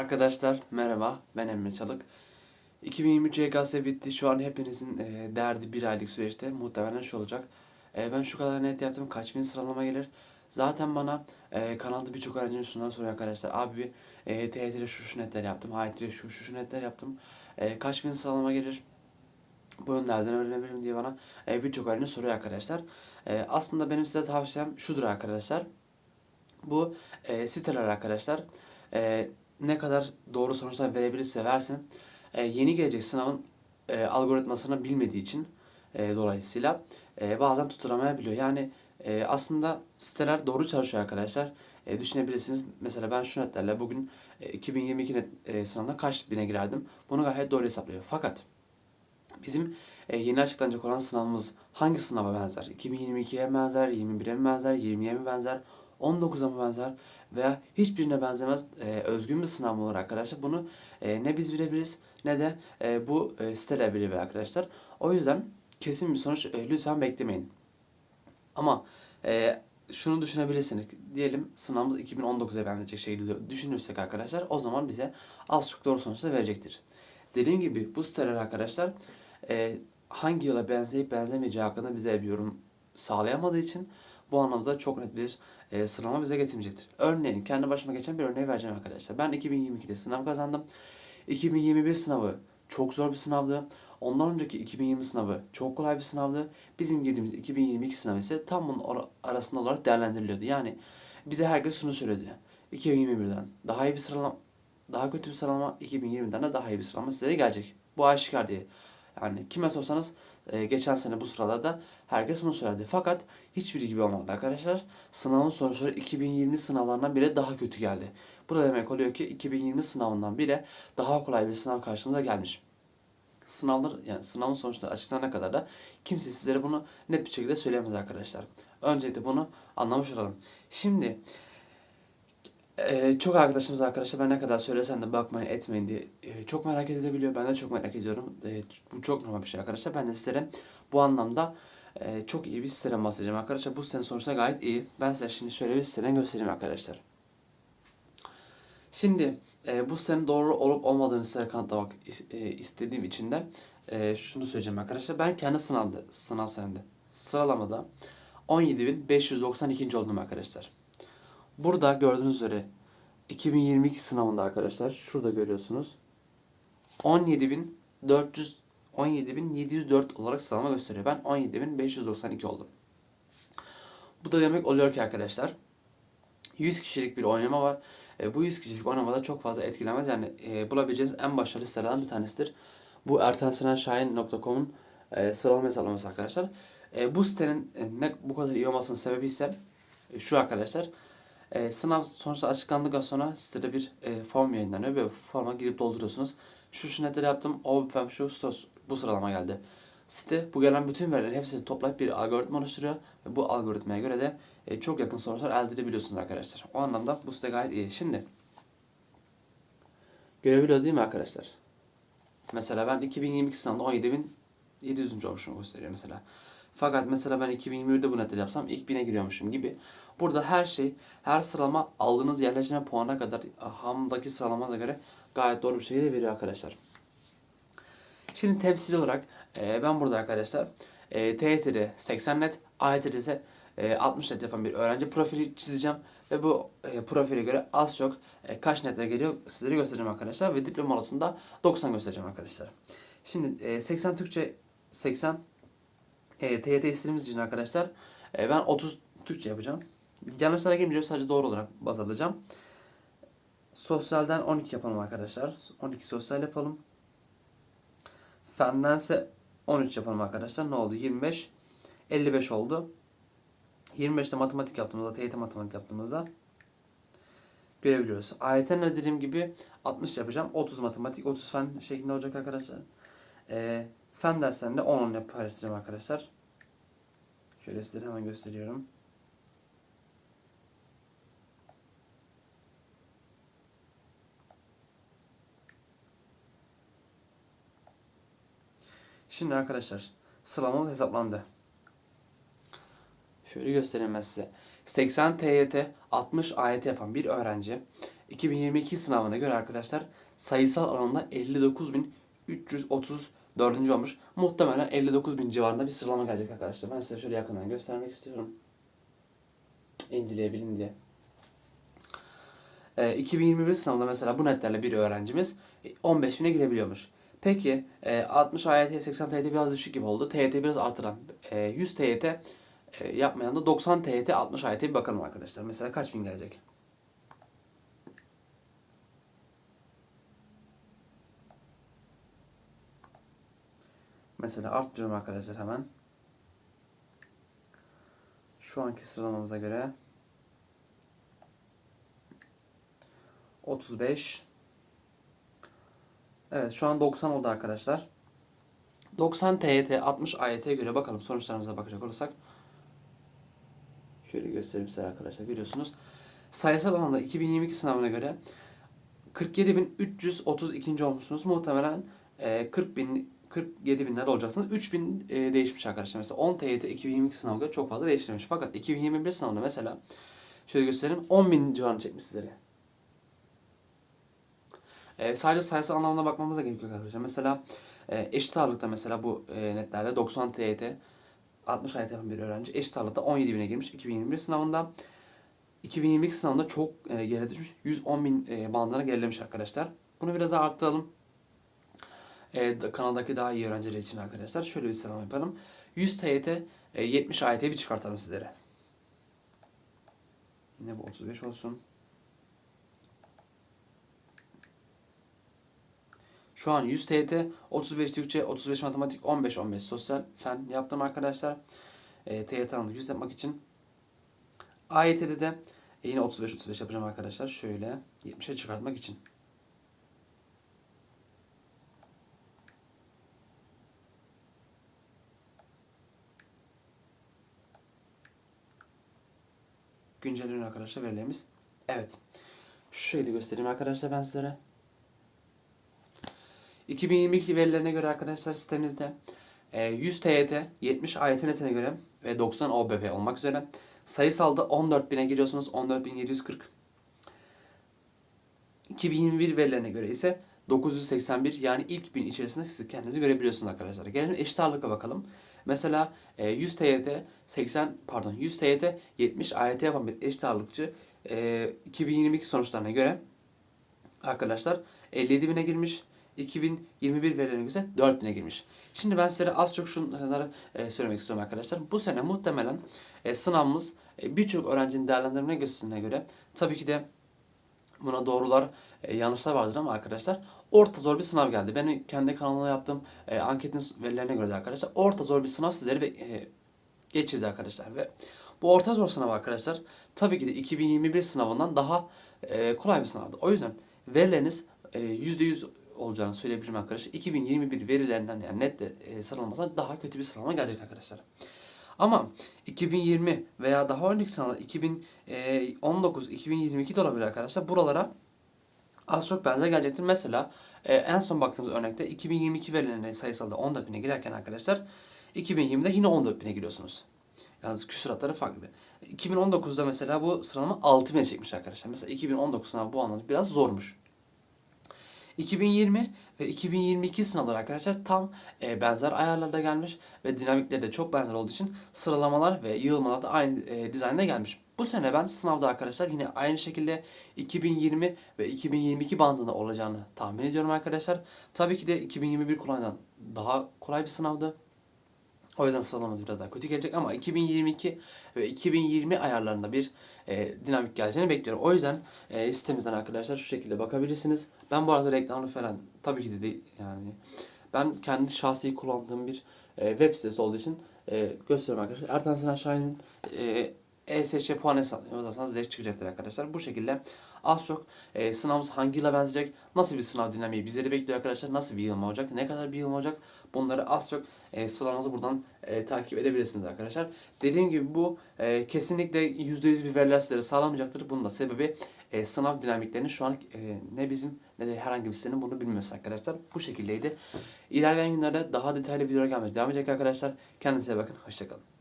Arkadaşlar merhaba ben Emre Çalık. 2023 YKS bitti. Şu an hepinizin e, derdi bir aylık süreçte muhtemelen şu olacak. E, ben şu kadar net yaptım kaç bin sıralama gelir. Zaten bana e, kanalda birçok öğrencinin şundan soruyor arkadaşlar. Abi e, TYT'de şu şu netler yaptım. HYT'de şu şu şu netler yaptım. E, kaç bin sıralama gelir? Bu yönlerden öğrenebilirim diye bana e, birçok öğrenci soruyor arkadaşlar. E, aslında benim size tavsiyem şudur arkadaşlar. Bu e, siteler arkadaşlar e, ne kadar doğru sonuçlar verebilirse versin e, yeni gelecek sınavın e, algoritmasını bilmediği için e, dolayısıyla e, bazen tutturamayabiliyor. Yani e, aslında siteler doğru çalışıyor arkadaşlar. E, düşünebilirsiniz. Mesela ben şu netlerle bugün e, 2022 net e, sınavına kaç bine girerdim. Bunu gayet doğru hesaplıyor. Fakat Bizim e, yeni açıklanacak olan sınavımız hangi sınava benzer? 2022'ye mi benzer, 21'e mi benzer, 20'ye mi benzer, 19'a mı benzer veya hiçbirine benzemez e, özgün bir sınav mı olur arkadaşlar? Bunu e, ne biz bilebiliriz ne de e, bu e, siteler bilebilir arkadaşlar. O yüzden kesin bir sonuç e, lütfen beklemeyin. Ama e, şunu düşünebilirsiniz. Diyelim sınavımız 2019'a benzeyecek şekilde düşünürsek arkadaşlar o zaman bize az çok doğru sonuçlar verecektir. Dediğim gibi bu siteler arkadaşlar e, hangi yıla benzeyip benzemeyeceği hakkında bize bir yorum sağlayamadığı için bu anlamda çok net bir e, sıralama bize getirmeyecektir. Örneğin kendi başıma geçen bir örneği vereceğim arkadaşlar. Ben 2022'de sınav kazandım. 2021 sınavı çok zor bir sınavdı. Ondan önceki 2020 sınavı çok kolay bir sınavdı. Bizim girdiğimiz 2022 sınavı ise tam bunun arasında olarak değerlendiriliyordu. Yani bize herkes şunu söyledi. 2021'den daha iyi bir sıralama, daha kötü bir sıralama, 2020'den de daha iyi bir sıralama size gelecek. Bu aşikar diye. Yani kime sorsanız e, geçen sene bu sıralarda herkes bunu söyledi. Fakat hiçbiri gibi olmadı arkadaşlar. Sınavın sonuçları 2020 sınavlarından bile daha kötü geldi. Bu da demek oluyor ki 2020 sınavından bile daha kolay bir sınav karşımıza gelmiş. Sınavlar yani sınavın sonuçları açıklanana kadar da kimse sizlere bunu net bir şekilde söyleyemez arkadaşlar. Öncelikle bunu anlamış olalım. Şimdi ee, çok arkadaşımız arkadaşlar ben ne kadar söylesem de bakmayın etmeyin diye e, çok merak edebiliyor. Ben de çok merak ediyorum. E, bu çok normal bir şey arkadaşlar. Ben de sizlere bu anlamda e, çok iyi bir siteden bahsedeceğim arkadaşlar. Bu sitenin sonuçta gayet iyi. Ben size şimdi şöyle bir siteden göstereyim arkadaşlar. Şimdi e, bu sitenin doğru olup olmadığını size kanıtlamak e, istediğim için de e, şunu söyleyeceğim arkadaşlar. Ben kendi sınavda, sınav senemde sıralamada 17.592. oldum arkadaşlar. Burada gördüğünüz üzere 2022 sınavında arkadaşlar şurada görüyorsunuz. 17.400 17.704 olarak sıralama gösteriyor. Ben 17.592 oldum. Bu da demek oluyor ki arkadaşlar 100 kişilik bir oynama var. E, bu 100 kişilik oynamada çok fazla etkilemez. Yani e, bulabileceğiniz en başarılı sitelerden bir tanesidir. Bu ertensenenşahin.com'un e, sıralama hesaplaması arkadaşlar. E, bu sitenin e, ne bu kadar iyi olmasının sebebi ise e, şu arkadaşlar. E, sınav sonuçta açıklandıktan sonra sitede bir e, form yayınlanıyor ve forma girip dolduruyorsunuz. Şu şu netleri yaptım, o ben şu bu sıralama geldi. Site bu gelen bütün verileri hepsini toplayıp bir algoritma oluşturuyor ve bu algoritmaya göre de e, çok yakın sonuçlar elde edebiliyorsunuz arkadaşlar. O anlamda bu site gayet iyi. Şimdi görebiliyoruz değil mi arkadaşlar? Mesela ben 2022 sınavında 17.700. olmuşum gösteriyor mesela. Fakat mesela ben 2021'de bu netleri yapsam ilk 1000'e giriyormuşum gibi. Burada her şey, her sıralama aldığınız yerleşme puanına kadar hamdaki sıralamanıza göre gayet doğru bir şekilde veriyor arkadaşlar. Şimdi temsil olarak e, ben burada arkadaşlar e, TYT'de 80 net, AYT'de ise e, 60 net yapan bir öğrenci profili çizeceğim. Ve bu e, profile göre az çok e, kaç netlere geliyor sizlere göstereceğim arkadaşlar. Ve diploma notunda 90 göstereceğim arkadaşlar. Şimdi e, 80 Türkçe, 80 e, TYT istediğimiz için arkadaşlar e, ben 30 Türkçe yapacağım. Yanlışlara girmeyeceğim sadece doğru olarak baz alacağım. Sosyalden 12 yapalım arkadaşlar. 12 sosyal yapalım. Fendense 13 yapalım arkadaşlar. Ne oldu? 25. 55 oldu. 25'te matematik yaptığımızda, TYT matematik yaptığımızda görebiliyoruz. AYT'nin de dediğim gibi 60 yapacağım. 30 matematik, 30 fen şeklinde olacak arkadaşlar. Ee, fen derslerinde 10 10 paylaşacağım arkadaşlar. Şöyle sizlere hemen gösteriyorum. Şimdi arkadaşlar sıralamamız hesaplandı. Şöyle göstereyim ben size. 80 TYT, 60 AYT yapan bir öğrenci 2022 sınavına göre arkadaşlar sayısal alanda 59.334. olmuş. Muhtemelen 59.000 civarında bir sıralama gelecek arkadaşlar. Ben size şöyle yakından göstermek istiyorum. İnceleyebilin diye. Ee, 2021 sınavında mesela bu netlerle bir öğrencimiz 15 bine girebiliyormuş. Peki e, 60 AYT 80 TYT biraz düşük gibi oldu. TYT biraz artıran. E, 100 TYT e, yapmayan da 90 TYT 60 AYT bir bakalım arkadaşlar. Mesela kaç bin gelecek? Mesela arttırıyorum arkadaşlar hemen. Şu anki sıralamamıza göre 35 Evet şu an 90 oldu arkadaşlar. 90 TYT 60 AYT'ye göre bakalım sonuçlarımıza bakacak olursak. Şöyle göstereyim size arkadaşlar görüyorsunuz. Sayısal alanda 2022 sınavına göre 47.332. olmuşsunuz. Muhtemelen e, 40 bin 47 binler olacaksınız. 3000 e, değişmiş arkadaşlar. Mesela 10 TYT 2022 sınavına göre çok fazla değiştirmiş. Fakat 2021 sınavında mesela şöyle göstereyim 10 bin civarını çekmiş sizlere. E, sadece sayısal anlamına bakmamız da gerekiyor arkadaşlar. Mesela e, eşit ağırlıkta mesela bu e, netlerde 90 TYT 60 ayet yapan bir öğrenci eşit ağırlıkta 17 bine girmiş 2021 sınavında. 2022 sınavında çok e, geri düşmüş. 110 bin e, bandına gerilemiş arkadaşlar. Bunu biraz daha arttıralım. E, da- kanaldaki daha iyi öğrenciler için arkadaşlar. Şöyle bir sıralama yapalım. 100 TYT e, 70 AYT bir çıkartalım sizlere. Yine bu 35 olsun. Şu an 100 TYT, 35 Türkçe, 35 matematik, 15 15 sosyal fen yaptım arkadaşlar. E, TYT alanında 100 yapmak için. AYT'de de e, yine 35 35 yapacağım arkadaşlar. Şöyle 70'e çıkartmak için. Güncelleniyor arkadaşlar verilerimiz. Evet. Şu şekilde göstereyim arkadaşlar ben sizlere. 2022 verilerine göre arkadaşlar sitemizde e, 100 TYT, 70 AYT göre ve 90 OBP olmak üzere sayısalda 14.000'e giriyorsunuz. 14.740. 2021 verilerine göre ise 981 yani ilk bin içerisinde siz kendinizi görebiliyorsunuz arkadaşlar. Gelelim eşit ağırlığa bakalım. Mesela e, 100 TYT 80 pardon 100 TYT 70 AYT yapan bir eşit ağırlıkçı e, 2022 sonuçlarına göre arkadaşlar 57 bine girmiş. 2021 verilerine göre 4000'e girmiş. Şimdi ben size az çok şunları e, söylemek istiyorum arkadaşlar. Bu sene muhtemelen e, sınavımız e, birçok öğrencinin değerlendirme gösterine göre tabii ki de buna doğrular, yanlışlar vardır ama arkadaşlar orta zor bir sınav geldi. Benim kendi kanalımda yaptığım anketin verilerine göre de arkadaşlar orta zor bir sınav sizleri geçirdi arkadaşlar ve bu orta zor sınav arkadaşlar tabii ki de 2021 sınavından daha kolay bir sınavdı. O yüzden verileriniz e, %100 olacağını söyleyebilirim arkadaşlar. 2021 verilerinden yani net de, e, sıralamasından daha kötü bir sıralama gelecek arkadaşlar. Ama 2020 veya daha önceki sınavlar 2019, 2022 de olabilir arkadaşlar. Buralara az çok benzer gelecektir. Mesela e, en son baktığımız örnekte 2022 verilerine sayısalda 14 bine girerken arkadaşlar 2020'de yine 14 bine giriyorsunuz. Yalnız küsuratları farklı. 2019'da mesela bu sıralama 6 bine çekmiş arkadaşlar. Mesela 2019 sınavı bu anlamda biraz zormuş. 2020 ve 2022 sınavlar arkadaşlar tam e, benzer ayarlarda gelmiş ve dinamikleri de çok benzer olduğu için sıralamalar ve yığılmalar da aynı e, dizaynda gelmiş. Bu sene ben sınavda arkadaşlar yine aynı şekilde 2020 ve 2022 bandında olacağını tahmin ediyorum arkadaşlar. Tabii ki de 2021 kolaydan daha kolay bir sınavdı. O yüzden sıralamamız biraz daha kötü gelecek ama 2022 ve 2020 ayarlarında bir e, dinamik geleceğini bekliyorum. O yüzden e, sitemizden arkadaşlar şu şekilde bakabilirsiniz. Ben bu arada reklamını falan tabii ki de değil yani ben kendi şahsi kullandığım bir e, web sitesi olduğu için e, gösteriyorum arkadaşlar. Ertan Sinan Şahin'in e, ESC puan hesabı yazarsanız direkt çıkacaktır arkadaşlar. Bu şekilde az çok e, sınavımız hangi yıla benzeyecek, nasıl bir sınav dinamiği bizleri bekliyor arkadaşlar, nasıl bir yılma olacak, ne kadar bir yılma olacak bunları az çok e, sıralamamızı buradan e, takip edebilirsiniz arkadaşlar. Dediğim gibi bu e, kesinlikle %100 bir veriler sizlere sağlamayacaktır. Bunun da sebebi e, sınav dinamiklerini şu an e, ne bizim ne de herhangi bir sitenin bunu bilmiyoruz arkadaşlar. Bu şekildeydi. İlerleyen günlerde daha detaylı videolar gelmeye devam edecek arkadaşlar. Kendinize bakın. Hoşçakalın.